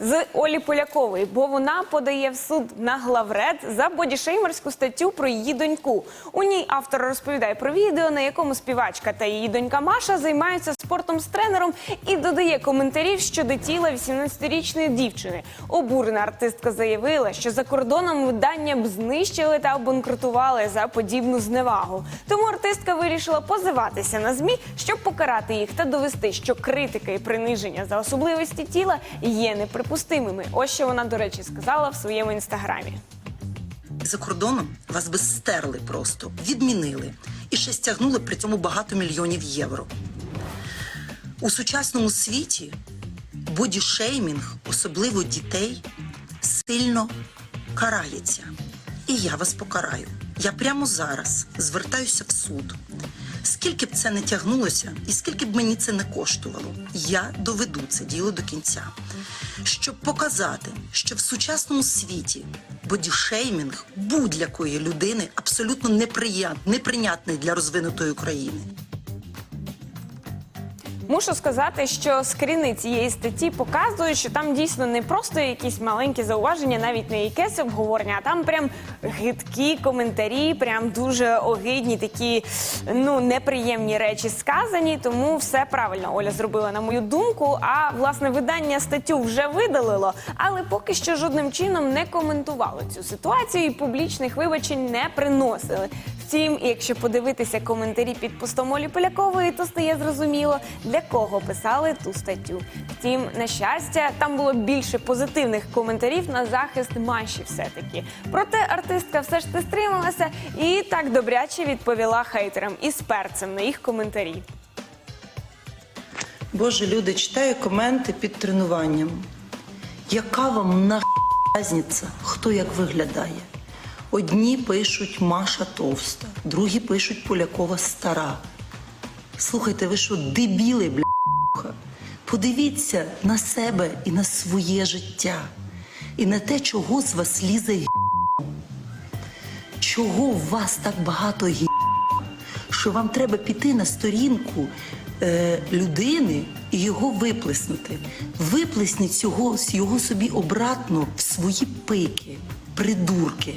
з Олі Полякової, бо вона подає в суд на главред за бодішеймерську статтю про її доньку. У ній автор розповідає про відео, на якому співачка та її донька Маша займаються спортом з тренером і додає коментарів щодо тіла 18-річної дівчини. Обурена артистка заявила, що за кордоном видання б знищили та обанкрутували за подібну зневагу. Тому артистка вирішила позиватися на змі, щоб покарати їх та довести, що критика і приниження за особливості тіла є неприпустимими. Ось що вона, до речі, сказала в своєму інстаграмі. За кордоном вас би стерли просто, відмінили і ще стягнули при цьому багато мільйонів євро. У сучасному світі бодішеймінг, особливо дітей, сильно карається. І я вас покараю. Я прямо зараз звертаюся в суд. Скільки б це не тягнулося, і скільки б мені це не коштувало, я доведу це діло до кінця. Щоб показати, що в сучасному світі бодішеймінг будь-якої людини абсолютно неприйнятний для розвинутої країни. Мушу сказати, що скріни цієї статті показують, що там дійсно не просто якісь маленькі зауваження, навіть не якесь обговорення, а там прям гидкі коментарі, прям дуже огидні, такі ну неприємні речі сказані. Тому все правильно Оля зробила, на мою думку. А власне видання статтю вже видалило, але поки що жодним чином не коментувало цю ситуацію і публічних вибачень не приносили. Втім, якщо подивитися коментарі під постом Олі Полякової, то стає зрозуміло, для кого писали ту статтю. Втім, на щастя, там було більше позитивних коментарів на захист Маші. Все таки проте артистка все ж не стрималася і так добряче відповіла хейтерам із перцем на їх коментарі. Боже, люди, читаю коменти під тренуванням. Яка вам на різниця, хто як виглядає? Одні пишуть Маша товста, другі пишуть Полякова стара. Слухайте, ви що, дебіли, бля? Подивіться на себе і на своє життя, і на те, чого з вас лізе гі**. Чого у вас так багато гі**, що вам треба піти на сторінку е, людини і його виплеснути. Виплесніть цього, його собі обратно в свої пики, придурки.